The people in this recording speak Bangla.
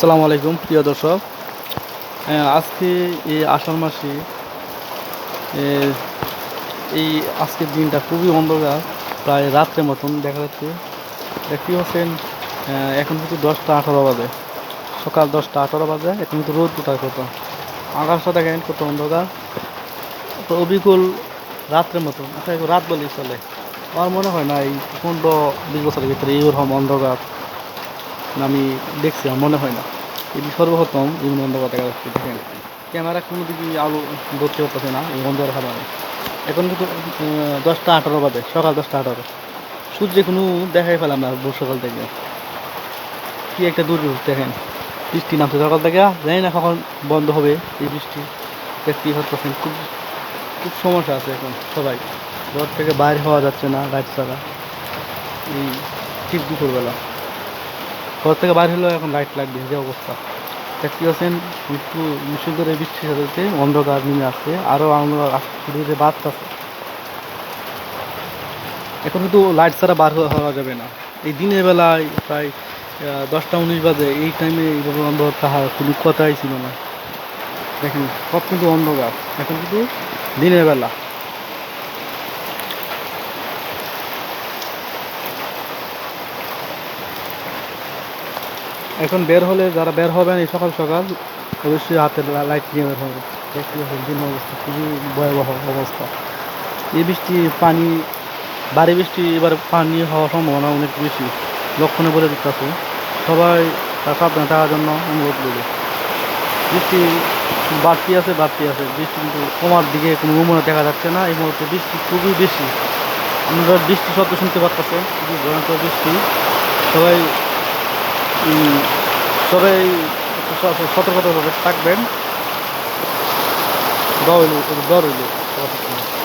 আসসালামু আলাইকুম, প্রিয় দর্শক। আজকে এই আষাঢ় মাসে এই আজকের দিনটা খুবই অন্ধকার, প্রায় রাত্রের মতন দেখা যাচ্ছে। দেখতে পাচ্ছেন এখন কিন্তু দশটা আঠারো বাজে। সকাল দশটা আঠারো বাজে, এখন কিন্তু রোদ উঠার কথা। আকাশটা দেখেন কত অন্ধকার। তো অবিকুল রাত্রের মতন আচ্ছা রাত বলেই চলে। আমার মনে হয় না এই পনেরো, বিশ বছরের ভিতরে এইরকম অন্ধকার। আমি দেখছি আমার মনে হয় না। এটি সর্বপ্রথম অন্ধকার দেখা যাচ্ছে দেখেন। ক্যামেরা কোনো দিকে আলো ধরতে পারতেছে না, এই অন্ধকার খাবারে এখন কিন্তু দশটা আঠারো বাজে, সকাল দশটা আঠারো। সূর্য কোনো দেখাই পেলাম না ভোর সকাল থেকে। কি একটা দুর্যোগ, দেখেন। বৃষ্টি নামছে সকাল থেকে, জানি না কখন বন্ধ হবে এই বৃষ্টি। দেখতেই পাচ্ছেন খুব খুব সমস্যা আছে এখন সবাই। ঘর থেকে বাইরে হওয়া যাচ্ছে না লাইট ছাড়া এই ঠিক দুপুরবেলা। ঘর থেকে বাইরে হলেও এখন লাইট লাগবে যে অবস্থা। দেখতে পাচ্ছেন, একটু মিশন করে বৃষ্টির সাথে অন্ধকার নেমে আসছে। আরও আসতে শুরু হতে বাড়তেছে এখন কিন্তু লাইট ছাড়া বার হওয়া যাবে না। এই দিনের বেলায় প্রায় দশটা উনিশ বাজে, এই টাইমে এইভাবে অন্ধকার তাহার কোনো কথাই ছিল না। দেখেন, সব কিন্তু অন্ধকার। এখন কিন্তু দিনের বেলা। এখন বের হলে, যারা বের হবেন এই সকাল সকাল, অবশ্যই হাতে লাইট নিয়ে বের হবে দিন অবস্থা খুবই ভয়াবহ অবস্থা। এই বৃষ্টি পানি বাড়ি বৃষ্টি এবার পানি হওয়ার সম্ভাবনা অনেক বেশি। লক্ষণে বলে দিতেছে। সবাই তার সাবধানে থাকার জন্য অনুরোধ করবে। বৃষ্টি বাড়তি আছে বাড়তি আছে। বৃষ্টি কিন্তু কমার দিকে কোনো নমুনা দেখা যাচ্ছে না। এই মুহূর্তে বৃষ্টি খুবই বেশি। আমরা বৃষ্টি শব্দ শুনতে পারতেছে খুবই ভয়ঙ্কর বৃষ্টি। সবাই সবাই সতর্কতাভাবে থাকবেন। দর হইল